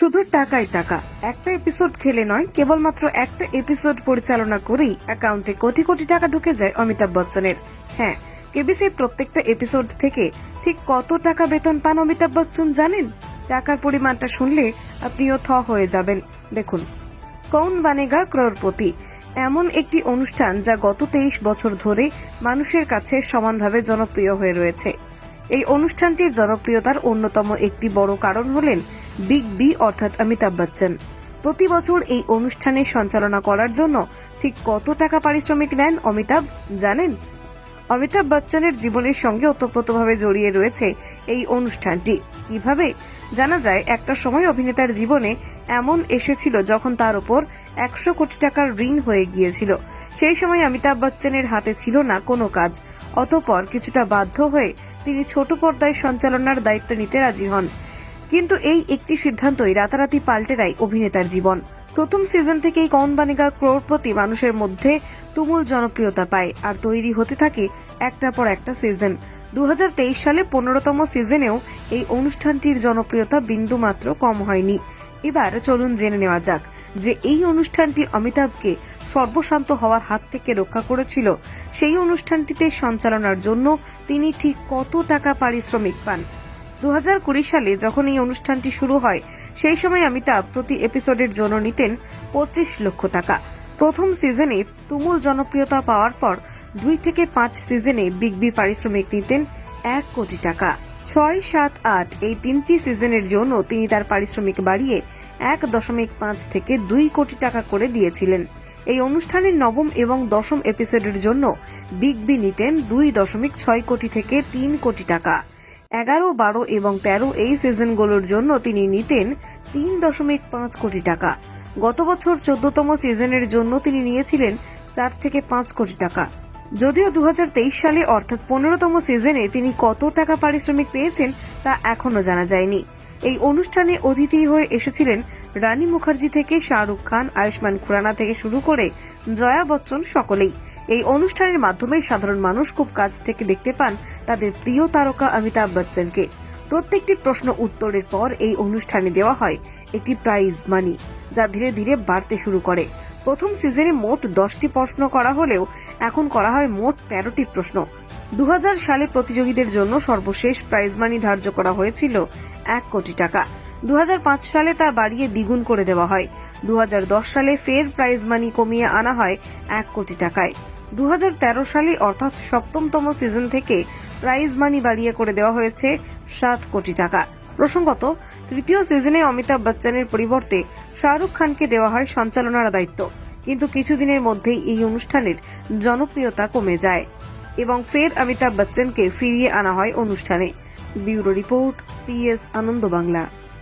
শুধু টাকাই টাকা। একটা এপিসোড খেলে নয়, কেবলমাত্র একটা এপিসোড পরিচালনা করেই অ্যাকাউন্টে কোটি কোটি টাকা ঢুকে যায় অমিতাভ বচ্চনের। হ্যাঁ কেবিসির প্রত্যেকটা এপিসোড থেকে ঠিক কত টাকা বেতন পান অমিতাভ বচ্চন জানেন? টাকার পরিমাণটা শুনলে আপনিও থ হয়ে যাবেন। দেখুন, কৌন বানেগা ক্রোরপতি। এমন একটি অনুষ্ঠান যা গত তেইশ বছর ধরে মানুষের কাছে সমানভাবে জনপ্রিয় হয়ে রয়েছে। এই অনুষ্ঠানটির জনপ্রিয়তার অন্যতম একটি বড় কারণ হলেন বিগ বি অর্থাৎ অমিতাভ বচ্চন। প্রতি বছর এই অনুষ্ঠানের সঞ্চালনা করার জন্য ঠিক কত টাকা পারিশ্রমিক নেন অমিতাভ, জানেন? অমিতাভ বচ্চনের জীবনের সঙ্গে ওতপ্রোতভাবে জড়িয়ে রয়েছে এই অনুষ্ঠানটি। কীভাবে? জানা যায়, একটা সময় অভিনেতার জীবনে এমন এসেছিল যখন তার উপর একশো কোটি টাকার ঋণ হয়ে গিয়েছিল। সেই সময় অমিতাভ বচ্চনের হাতে ছিল না কোনো কাজ। অতপর কিছুটা বাধ্য হয়ে তিনি ছোট পর্দায় সঞ্চালনার দায়িত্ব নিতে রাজি হন। কিন্তু এই একটি সিদ্ধান্তই রাতারাতি পাল্টে দেয় অভিনেতার জীবন। প্রথম সিজন থেকেই কৌন বানিকা ক্রোড়পতি মানুষের মধ্যে তুমুল জনপ্রিয়তা পায় আর তৈরি হতে থাকে একটার পর একটা সিজন দু সালে পনেরোতম সিজনেও এই অনুষ্ঠানটির জনপ্রিয়তা বিন্দুমাত্র কম হয়নি। এবার চলুন জেনে নেওয়া যাক যে এই অনুষ্ঠানটি অমিতাভকে সর্বশান্ত হওয়ার হাত থেকে রক্ষা করেছিল। সেই অনুষ্ঠানটিতে সঞ্চালনার জন্য তিনি ঠিক কত টাকা পারিশ্রমিক পান? দু হাজার কুড়ি সালে যখন এই অনুষ্ঠানটি শুরু হয়, সেই সময় অমিতাভ প্রতি এপিসোডের জন্য নিতেন পঁচিশ লক্ষ টাকা। প্রথম সিজনে তুমুল জনপ্রিয়তা পাওয়ার পর দুই থেকে পাঁচ সিজনে বিগ বি পারিশ্রমিক নিতেন এক কোটি টাকা। ছয়, সাত, আট এই তিনটি সিজনের জন্য তিনি তার পারিশ্রমিক বাড়িয়ে এক দশমিক পাঁচ থেকে দুই কোটি টাকা করে দিয়েছিলেন। এই অনুষ্ঠানের নবম এবং দশম এপিসোডের জন্য বিগ বি নিতেন দুই দশমিক ছয় কোটি থেকে তিন কোটি টাকা। এগারো, বারো এবং তেরো এই সিজনগুলোর জন্য তিনি নিতেন তিন দশমিক পাঁচ কোটি টাকা। গত বছর চোদ্দতম সিজনের জন্য তিনি নিয়েছিলেন চার থেকে পাঁচ কোটি টাকা। যদিও দু হাজার তেইশ সালে অর্থাৎ পনেরোতম সিজনে তিনি কত টাকা পারিশ্রমিক পেয়েছেন তা এখনও জানা যায়নি। এই অনুষ্ঠানে অতিথি হয়ে এসেছিলেন রানী মুখার্জি থেকে শাহরুখ খান, আয়ুষ্মান খুরানা থেকে শুরু করে জয়া বচ্চন সকলেই। এই অনুষ্ঠানের মাধ্যমে সাধারণ মানুষ খুব কাছ থেকে দেখতে পান তাদের প্রিয় তারকা অমিতাভ বচ্চনকে। প্রত্যেকটি প্রশ্ন উত্তরের পর এই অনুষ্ঠানে দেওয়া হয় একটি প্রাইজ মানি যা ধীরে ধীরে বাড়তে শুরু করে। প্রথম সিজনে মোট দশটি প্রশ্ন করা হলেও এখন করা হয় মোট তেরোটি প্রশ্ন। দু হাজার সালে প্রতিযোগীদের জন্য সর্বশেষ প্রাইজ মানি ধার্য করা হয়েছিল এক কোটি টাকা। দু হাজার পাঁচ সালে তা বাড়িয়ে দ্বিগুণ করে দেওয়া হয়। দু হাজার দশ সালে ফের প্রাইজ মানি কমিয়ে আনা হয় এক কোটি টাকায়। দু হাজার তেরো সালে অর্থাৎ সপ্তমতম সিজন থেকে প্রাইজ মানি বাড়িয়ে করে দেওয়া হয়েছে সাত কোটি টাকা। প্রসঙ্গত, তৃতীয় সিজনে অমিতাভ বচ্চনের পরিবর্তে শাহরুখ খানকে দেওয়া হয় সঞ্চালনার দায়িত্ব। কিন্তু কিছুদিনের মধ্যেই এই অনুষ্ঠানের জনপ্রিয়তা কমে যায় এবং ফের অমিতাভ বচ্চনকে ফিরিয়ে আনা হয় অনুষ্ঠানে। Bureau report PS Ananda Bangla.